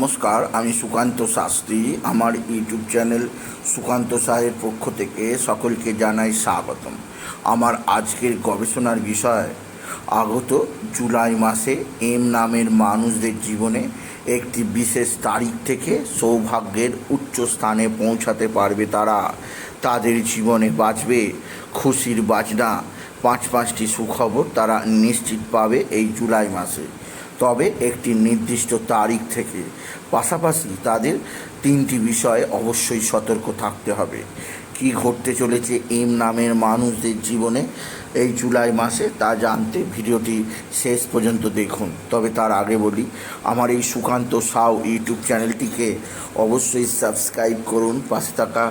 নমস্কার, আমি সুকান্ত শাস্ত্রী। আমার ইউটিউব চ্যানেল সুকান্ত সাহের পক্ষ থেকে সকলকে জানাই স্বাগতম। আমার আজকের গবেষণার বিষয়, আগত জুলাই মাসে এম নামের মানুষদের জীবনে একটি বিশেষ তারিখ থেকে সৌভাগ্যের উচ্চ স্থানে পৌঁছাতে পারবে তারা। তাদের জীবনে বাঁচবে, খুশির বাজনা, পাঁচ পাঁচটি সুখবর তারা নিশ্চিত পাবে এই জুলাই মাসে। তবে একটি নির্দিষ্ট তারিখ থেকে। পাশাপাশি তাদের তিনটি বিষয়ে অবশ্যই সতর্ক থাকতে হবে। কি ঘটতে চলেছে এম নামের মানুষদের জীবনে এই জুলাই মাসে তা জানতে ভিডিওটি শেষ পর্যন্ত দেখুন। তবে তার আগে বলি, আমার এই সুকান্ত সাউ ইউটিউব চ্যানেলটিকে অবশ্যই সাবস্ক্রাইব করুন, পাশে থাকা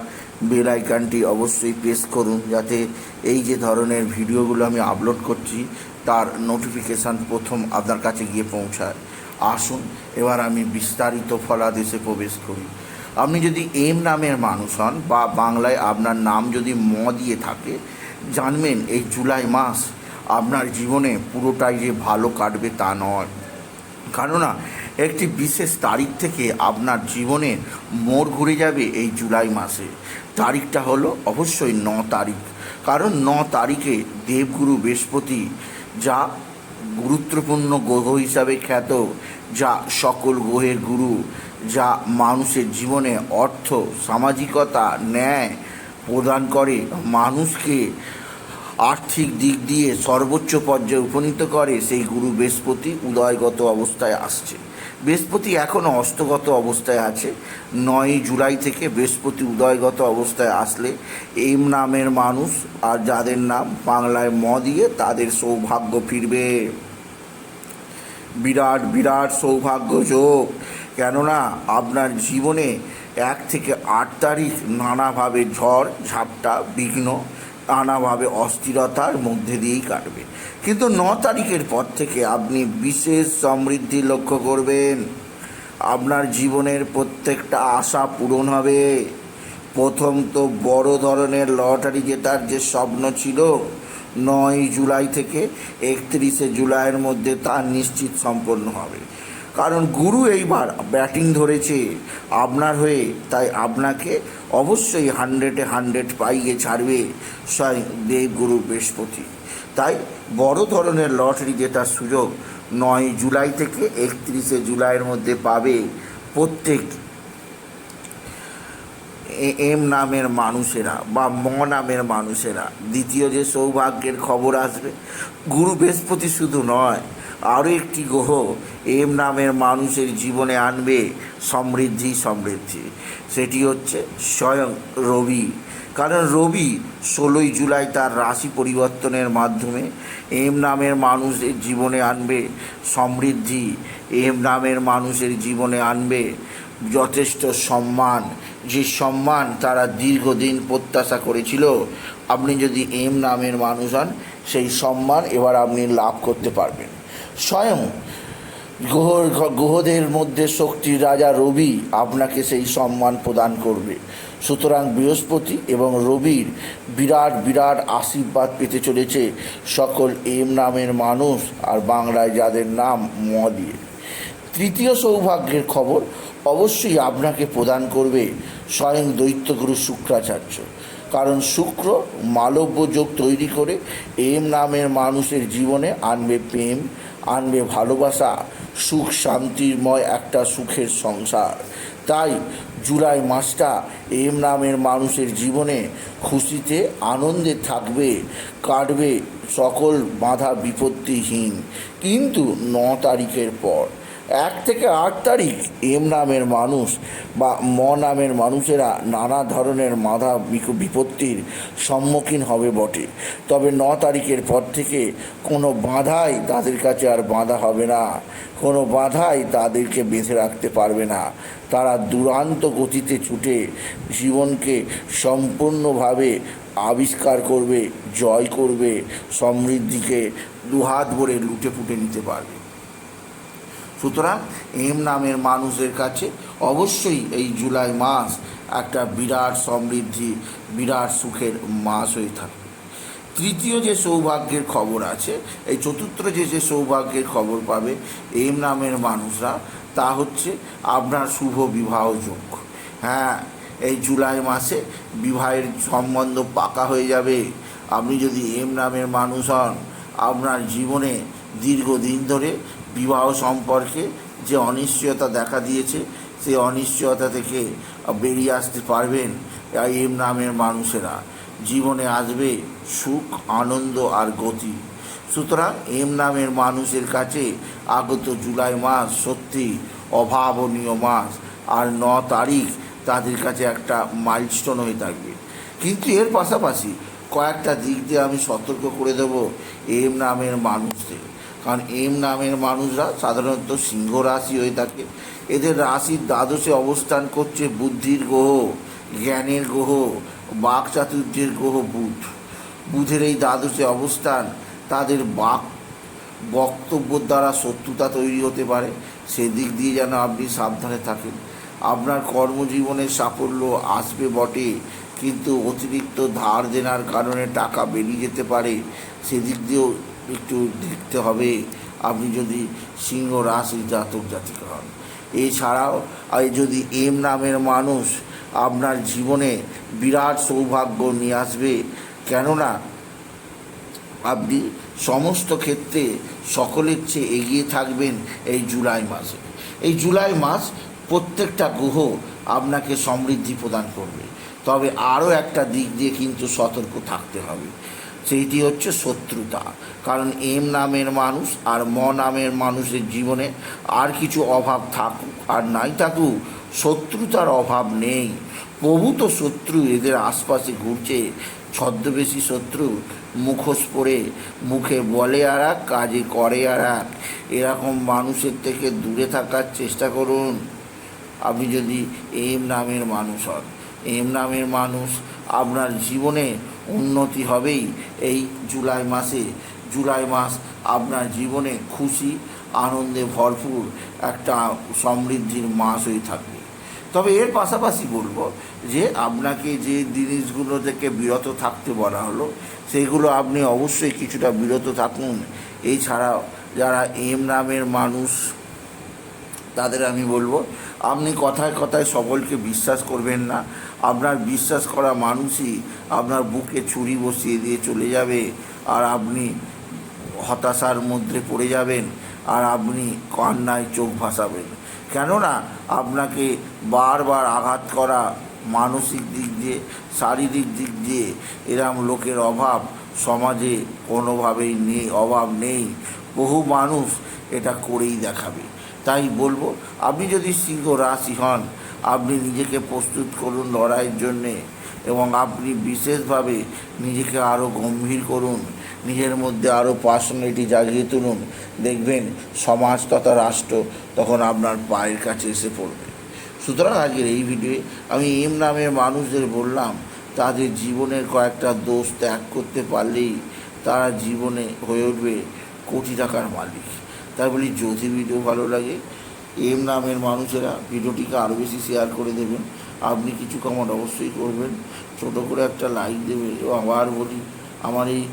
বেল আইকনটি অবশ্যই প্রেস করুন, যাতে এই যে ধরনের ভিডিওগুলো আমি আপলোড করছি তার নোটিফিকেশান প্রথম আপনার কাছে গিয়ে পৌঁছায়। আসুন, এবার আমি বিস্তারিত ফলাদেশে প্রবেশ করি। আপনি যদি এম নামের মানুষ হন বা বাংলায় আপনার নাম যদি ম দিয়ে থাকে, জানবেন এই জুলাই মাস আপনার জীবনে পুরোটাই যে ভালো কাটবে তা নয়। কেননা, একটি বিশেষ তারিখ থেকে আপনার জীবনে মোড় ঘুরে যাবে এই জুলাই মাসে। তারিখটা হলো অবশ্যই ন তারিখ। কারণ ন তারিখে দেবগুরু বৃহস্পতি যা গুরুত্বপূর্ণ গ্রহ হিসাবে খ্যাত, যা সকল গ্রহের গুরু, যা মানুষের জীবনে অর্থ, সামাজিকতা, ন্যায় প্রদান করে, মানুষকে আর্থিক দিক দিয়ে সর্বোচ্চ পর্যায়ে উপনীত করে সেই গুরু বৃহস্পতি উদয়গত অবস্থায় আসছে। বৃহস্পতি এখনও অস্তগত অবস্থায় আছে। নয় জুলাই থেকে বৃহস্পতি উদয়গত অবস্থায় আসলে এম নামের মানুষ আর যাদের নাম বাংলায় ম দিয়ে তাদের সৌভাগ্য ফিরবে। বিরাট বিরাট সৌভাগ্য যোগ। কেননা আপনার জীবনে এক থেকে আট তারিখ নানাভাবে ঝড়, ঝাপটা, বিঘ্ন নানাভাবে অস্থিরতার মধ্যে দিয়েই কাটবে। কিন্তু ন তারিখের পর থেকে আপনি বিশেষ সমৃদ্ধি লক্ষ্য করবেন। আপনার জীবনের প্রত্যেকটা আশা পূরণ হবে। প্রথম তো বড় ধরনের লটারি জেতার যে স্বপ্ন ছিল, নয় জুলাই থেকে একত্রিশে জুলাইয়ের মধ্যে তা নিশ্চিত সম্পন্ন হবে। কারণ গুরু এইবার ব্যাটিং ধরেছে আপনার হয়ে, তাই আপনাকে অবশ্যই হান্ড্রেডে হান্ড্রেড পাইয়ে ছাড়বে স্বয়ং দেবগুরু বৃহস্পতি। তাই বড় ধরনের লটারি জেতার সুযোগ নয় জুলাই থেকে একত্রিশে জুলাইয়ের মধ্যে পাবে প্রত্যেক এম নামের মানুষেরা বা ম নামের মানুষেরা। দ্বিতীয় যে সৌভাগ্যের খবর আসবে, গুরু বৃহস্পতি শুধু নয় আরও একটি গ্রহ এম নামের মানুষের জীবনে আনবে সমৃদ্ধি সমৃদ্ধি। সেটি হচ্ছে স্বয়ং রবি। কারণ রবি ষোলোই জুলাই তার রাশি পরিবর্তনের মাধ্যমে এম নামের মানুষের জীবনে আনবে সমৃদ্ধি, এম নামের মানুষের জীবনে আনবে যথেষ্ট সম্মান। যে সম্মান তারা দীর্ঘদিন প্রত্যাশা করেছিল, আপনি যদি এম নামের মানুষ হন, সেই সম্মান এবার আপনি লাভ করতে পারবেন। স্বয়ং গ্রহ গ্রহদের মধ্যে শক্তির রাজা রবি আপনাকে সেই সম্মান প্রদান করবে। সুতরাং বৃহস্পতি এবং রবির বিরাট বিরাট আশীর্বাদ পেতে চলেছে সকল এম নামের মানুষ আর বাংলায় যাদের নাম ম দিয়ে। তৃতীয় সৌভাগ্যের খবর, অবশ্যই আপনাকে প্রদান করবে স্বয়ং দৈত্যগুরু শুক্রাচার্য। কারণ শুক্র মালব্য যোগ তৈরি করে এম নামের মানুষের জীবনে আনবে প্রেম আনবে ভালোবাসা, সুখ শান্তিময় একটা সুখের সংসার। তাই জুলাই মাসটা এম নামের মানুষের জীবনে খুশিতে, আনন্দে থাকবে, কাটবে সকল বাধা বিপত্তিহীন। কিন্তু ন তারিখের পর এক থেকে আট তারিখ এম নামের মানুষ বা ম নামের মানুষেরা নানা ধরনের বিক- বিপত্তির সম্মুখীন হবে বটে। তবে ন তারিখের পর থেকে কোনো বাধাই তাদের কাছে আর বাধা হবে না। কোনো বাধাই তাদেরকে বেঁধে রাখতে পারবে না। তারা দুরান্ত গতিতে ছুটে জীবনকে সম্পূর্ণভাবে আবিষ্কার করবে, জয় করবে, সমৃদ্ধিকে দুহাত ভরে লুটে ফুটে নিতে পারবে। সুতরাং এম নামের মানুষের কাছে অবশ্যই এই জুলাই মাস একটা বিরাট সমৃদ্ধি, বিরাট সুখের মাস হয়ে থাকে তৃতীয় যে সৌভাগ্যের খবর আছে, এই চতুর্থ যে যে সৌভাগ্যের খবর পাবে এম নামের মানুষরা, তা হচ্ছে আপনার শুভ বিবাহ যোগ হ্যাঁ এই জুলাই মাসে বিবাহের সম্বন্ধ পাকা হয়ে যাবে। আপনি যদি এম নামের মানুষ হন, আপনার জীবনে দীর্ঘদিন ধরে বিবাহ সম্পর্কে যে অনিশ্চয়তা দেখা দিয়েছে, সেই অনিশ্চয়তা থেকে বেরিয়ে আসতে পারবেন এম নামের মানুষেরা। জীবনে আসবে সুখ, আনন্দ আর গতি। সুতরাং এম নামের মানুষের কাছে আগত জুলাই মাস সত্যি অভাবনীয় মাস, আর ন তারিখ তাদের কাছে একটা মাইলস্টোন হয়ে থাকবে। কিন্তু এর পাশাপাশি কয়েকটা দিক দিয়ে আমি সতর্ক করে দেব এম নামের মানুষদের। কারণ এম নামের মানুষরা সাধারণত সিংহ রাশি হয়ে থাকে। এদের রাশির দ্বাদশে অবস্থান করছে বুদ্ধির গ্রহ, জ্ঞানের গ্রহ, বাক চাতুর্যের গ্রহ, বুধ। বুধের এই দ্বাদশে অবস্থান তাদের বাক বক্তব্যর দ্বারা শত্রুতা তৈরি হতে পারে। সেদিক দিয়ে যেন আপনি সাবধানে থাকেন। আপনার কর্মজীবনের সাফল্য আসবে বটে, কিন্তু অতিরিক্ত ধার দেনার কারণে টাকা বেরিয়ে যেতে পারে। সেদিক দিয়েও একটু দেখতে হবে। আপনি যদি সিংহ রাশির জাতক জাতিকা হন। এছাড়াও যদি এম নামের মানুষ আপনার জীবনে বিরাট সৌভাগ্য নিয়ে আসবে, কেননা আপনি সমস্ত ক্ষেত্রে সকলের চেয়ে এগিয়ে থাকবেন এই জুলাই মাসে। এই জুলাই মাস প্রত্যেকটা গ্রহ আপনাকে সমৃদ্ধি প্রদান করবে। তবে আরও একটা দিক দিয়ে কিন্তু সতর্ক থাকতে হবে। সেইটি হচ্ছে শত্রুতা। কারণ এম নামের মানুষ আর ম নামের মানুষের জীবনে আর কিছু অভাব থাকুক আর নাই থাকুক, শত্রুতার অভাব নেই। প্রভূত শত্রু, এদের আশপাশে ঘুরছে, ছদ্মবেশী শত্রু, মুখোশ পরে মুখে বলে আর এক, কাজে করে আর এক। এরকম মানুষের থেকে দূরে থাকার চেষ্টা করুন। আপনি যদি এম নামের মানুষ হন, এম নামের মানুষ আপনার জীবনে উন্নতি হবেই এই জুলাই মাসে। জুলাই মাস আপনার জীবনে খুশি, আনন্দে ভরপুর একটা সমৃদ্ধির মাস হয়ে থাকবে। তবে এর পাশাপাশি বলব যে আপনাকে যে জিনিসগুলো থেকে বিরত থাকতে বলা হলো, সেগুলো আপনি অবশ্যই কিছুটা বিরত থাকুন। এছাড়াও যারা এম নামের মানুষ তাদের আমি বলব, আপনি কথায় কথায় সকলকে বিশ্বাস করবেন না। আপনার বিশ্বাস করা মানুষই আপনার বুকে ছুরি বসিয়ে দিয়ে চলে যাবে, আর আপনি হতাশার মধ্যে পড়ে যাবেন, আর আপনি কান্নায় চোখ ভাসাবেন। কেননা আপনাকে বারবার আঘাত করা মানসিক দিক দিয়ে, শারীরিক দিক দিয়ে এরম লোকের অভাব সমাজে কোনোভাবেই নেই, অভাব নেই। বহু মানুষ এটা করেই দেখাবে। তাই বলব, আপনি যদি সিংহ রাশি হন, আপনি নিজেকে প্রস্তুত করুন লড়াইয়ের জন্যে এবং আপনি বিশেষভাবে নিজেকে আরও গম্ভীর করুন, নিজের মধ্যে আরও পার্সোনালিটি জাগিয়ে তুলুন। দেখবেন সমাজ তথা রাষ্ট্র তখন আপনার পায়ের কাছে এসে পড়বে। সুতরাং আজকের এই ভিডিওয়ে আমি এম নামের মানুষদের বললাম, তাদের জীবনের কয়েকটা দোষ ত্যাগ করতে পারলেই তারা জীবনে হয়ে উঠবে কোটি টাকার মালিক। তাই বলি যদি ভিডিও ভালো লাগে। এম নামের মানুষেরা ভিডিওটিকে আরও বেশি শেয়ার করে দেবেন। আপনি কিছু কমেন্ট অবশ্যই করবেন। ছোট করে একটা লাইক দেবেন। এবং আবার বলি, আমার এই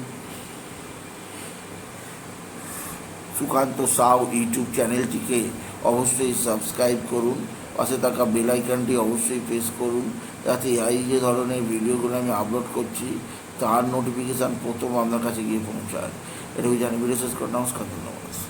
সুকান্ত সাউ ইউটিউব চ্যানেলটিকে অবশ্যই সাবস্ক্রাইব করুন। পাশে থাকা বেল আইকনটি অবশ্যই প্রেস করুন। যাতে এই যে ধরনের ভিডিওগুলো আমি আপলোড করছি, তার নোটিফিকেশান প্রথম আপনার কাছে গিয়ে পৌঁছায়। এটুকু জানি। বিশেষ করে নমস্কার, ধন্যবাদ।